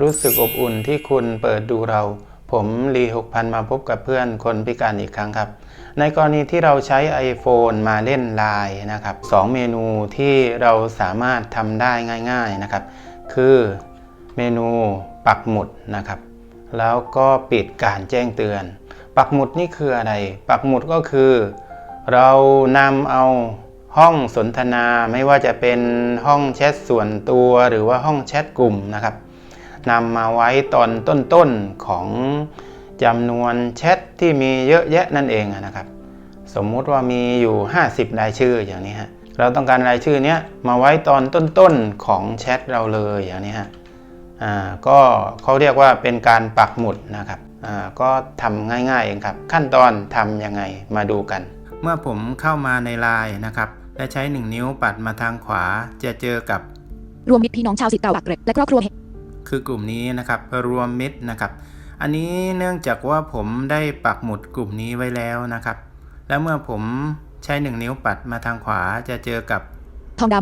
รู้สึกอบอุ่นที่คุณเปิดดูเรา ผมลีหกพันมาพบกับเพื่อนคนพิการอีกครั้งครับ ในกรณีที่เราใช้ iPhone มาเล่นไลน์นะครับสองเมนูที่เราสามารถทำได้ง่าย ๆนะครับ คือเมนูปักหมุดนะครับ แล้วก็ปิดการแจ้งเตือน ปักหมุดนี่คืออะไร ปักหมุดก็คือ เรานำเอาห้องสนทนาไม่ว่าจะเป็นห้องแชทส่วนตัวหรือว่าห้องแชทกลุ่มนะครับ นำมาไว้ตอนต้นๆของจำนวนแชทที่มีเยอะแยะนั่นเองนะครับ สมมุติว่ามีอยู่ 50 รายชื่ออย่างนี้ฮะเราต้องการรายชื่อเนี้ยมาไว้ตอนต้นๆของแชทเราเลยอย่างนี้ฮะอ่าก็เขาเรียกว่าเป็นการปักหมุดนะครับอ่าก็ทำง่ายๆเองครับ ขั้นตอนทำยังไงมาดูกัน เมื่อผมเข้ามาในไลน์นะครับและใช้ 1 นิ้วปัดมาทางขวาจะเจอกับรวมมิตรพี่น้องชาวสิทธิ์เก่าอักเกร็ดและครอบครัว คือกลุ่มนี้นะครับรวมมิตรนะครับ อันนี้เนื่องจากว่าผมได้ปักหมุดกลุ่มนี้ไว้แล้วนะครับ และเมื่อผมใช้ 1 นิ้วปัดมาทางขวาจะเจอกับทองด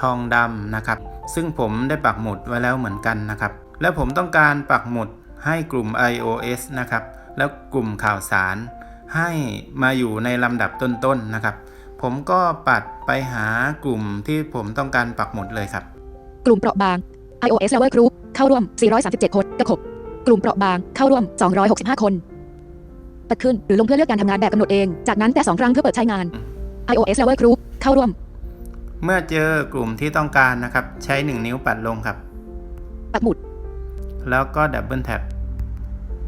ทองดำนะครับ ซึ่งผมได้ปักหมุดไว้แล้วเหมือนกันนะครับ และผมต้องการปักหมุดให้กลุ่ม iOS นะครับ แล้วกลุ่มข่าวสาร ให้มาอยู่ในลำดับต้นๆนะครับ ผมก็ปัดไปหากลุ่มที่ผมต้องการปักหมุดเลยครับำกลุ่มเปราะบาง iOS Lover Group เข้าร่วม 437 คนกระขบกลุ่มเปราะบาง เข้าร่วม 265 คนปัดขึ้นหรือลงเพื่อเลือกการทำงานแบบกำหนดเอง จากนั้นแต่สองครั้งเพื่อเปิดใช้งาน iOS Lover Group เข้าร่วม เมื่อเจอกลุ่มที่ต้องการนะครับ ใช้ 1 นิ้วปัดลงครับ ปักหมุด แล้วก็ดับเบิลแท็บ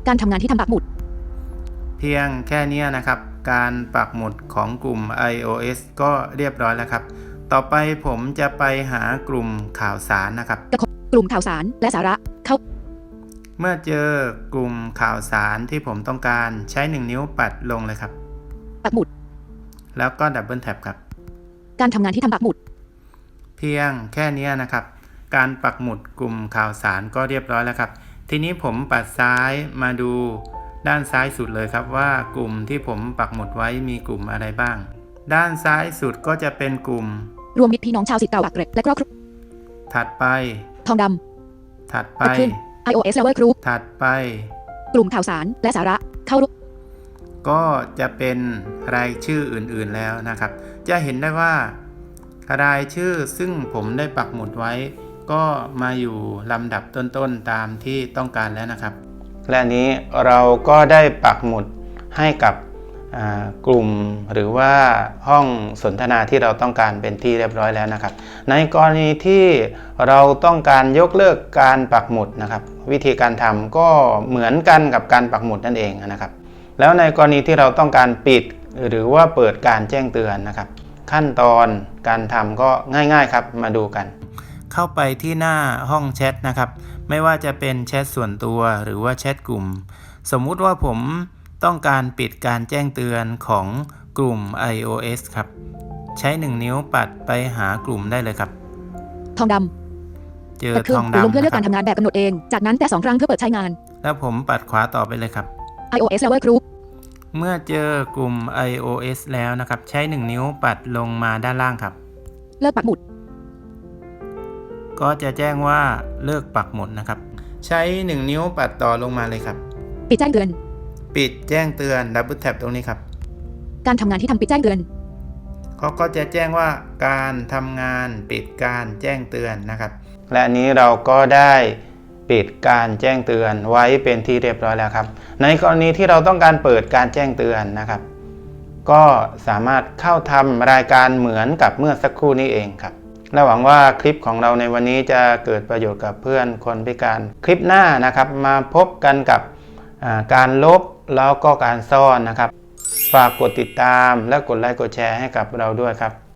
การทำงานที่ทำปักหมุด เพียงแค่เนี้ยนะครับ การปักหมุดของกลุ่ม iOS ก็เรียบร้อยแล้วครับ ต่อไปผมจะไปหากลุ่มข่าวสารนะครับกระขบก ลุ่มข่าวสารและสาระเข้าเมื่อเจอกลุ่มข่าวสารที่ผมต้องการใช้ 1 นิ้วปัดลงเลยครับ ปักหมุด แล้วก็ดับเบิลแท็บครับ การทำงานที่ทำปักหมุด เพียงแค่เนี้ยนะครับ การปักหมุดกลุ่มข่าวสารก็เรียบร้อยแล้วครับ ทีนี้ผมปัดซ้ายมาดูด้านซ้ายสุดเลยครับว่ากลุ่มที่ผมปักหมุดไว้มีกลุ่มอะไรบ้าง ด้านซ้ายสุดก็จะเป็นกลุ่ม รวมมิตรพี่น้องชาวสิทธิ์เก่าอักเกร็ดและครอบครัวถัดไป ทองดถัดไปปัดขึ้นำ iOS Lover Group ถัดไป กลุ่มข่าวสารและสาระเข้าร่วมก็จะเป็นรายชื่ออื่นๆแล้วนะครับ จะเห็นได้ว่ารายชื่อซึ่งผมได้ปักหมุดไว้ ก็มาอยู่ลำดับต้นๆตามที่ต้องการแล้วนะครับ และนี้เราก็ได้ปักหมุดให้กับอ่า กลุ่มหรือว่าห้องสนทนาที่เราต้องการเป็นที่เรียบร้อยแล้วนะครับ ในกรณีที่เราต้องการยกเลิกการปักหมุดนะครับ วิธีการทำก็เหมือนกันกับการปักหมุดนั่นเองนะครับ แล้วในกรณีที่เราต้องการปิดหรือว่าเปิดการแจ้งเตือนนะครับ ขั้นตอนการทำก็ง่ายๆครับมาดูกัน เข้าไปที่หน้าห้องแชทนะครับ ไม่ว่าจะเป็นแชทส่วนตัวหรือว่าแชทกลุ่ม สมมุติว่าผม ต้องการปิดการแจ้งเตือนของกลุ่ม iOS ครับ ใช้ 1 นิ้วปัดไปหากลุ่มได้เลยครับ ทองดเจอำปัดขึ้ทนองหรือลงดำเพื่อเลือกนะคการรับทำงานแบบกำหนดเอง จากนั้นแต่สองครั้งเพื่อเปิดใช้งาน แล้วผมปัดขวาต่อไปเลยครับ iOS Lover Group เมื่อเจอกลุ่ม iOS แล้วนะครับ ใช้ 1 นิ้วปัดลงมาด้านล่างครับ เลิกปักหมุด ก็จะแจ้งว่าเลิกปักหมุดนะครับ ใช้ 1 นิ้วปัดต่อลงมาเลยครับ ปิดแจ้งเตือน ปิดแจ้งเตือนดับเบิลแท็บตรงนี้ครับ การทำงานที่ทำปิดแจ้งเตือนเขาก็จะแจ้งว่าการทำงานปิดการแจ้งเตือนนะครับ และอันนี้เราก็ได้ปิดการแจ้งเตือนไว้เป็นที่เรียบร้อยแล้วครับ ในกรณีที่เราต้องการเปิดการแจ้งเตือนนะครับ ก็สามารถเข้าทำรายการเหมือนกับเมื่อสักครู่นี้เองครับและหวังว่าคลิปของเราในวันนี้จะเกิดประโยชน์กับเพื่อนคนพิการ คลิปหน้านะครับ มาพบกันกับอ่า การลบแล้วก็การซ่อนนะครับ ฝากกดติดตามและกดไลค์กดแชร์ให้กับเราด้วยครับ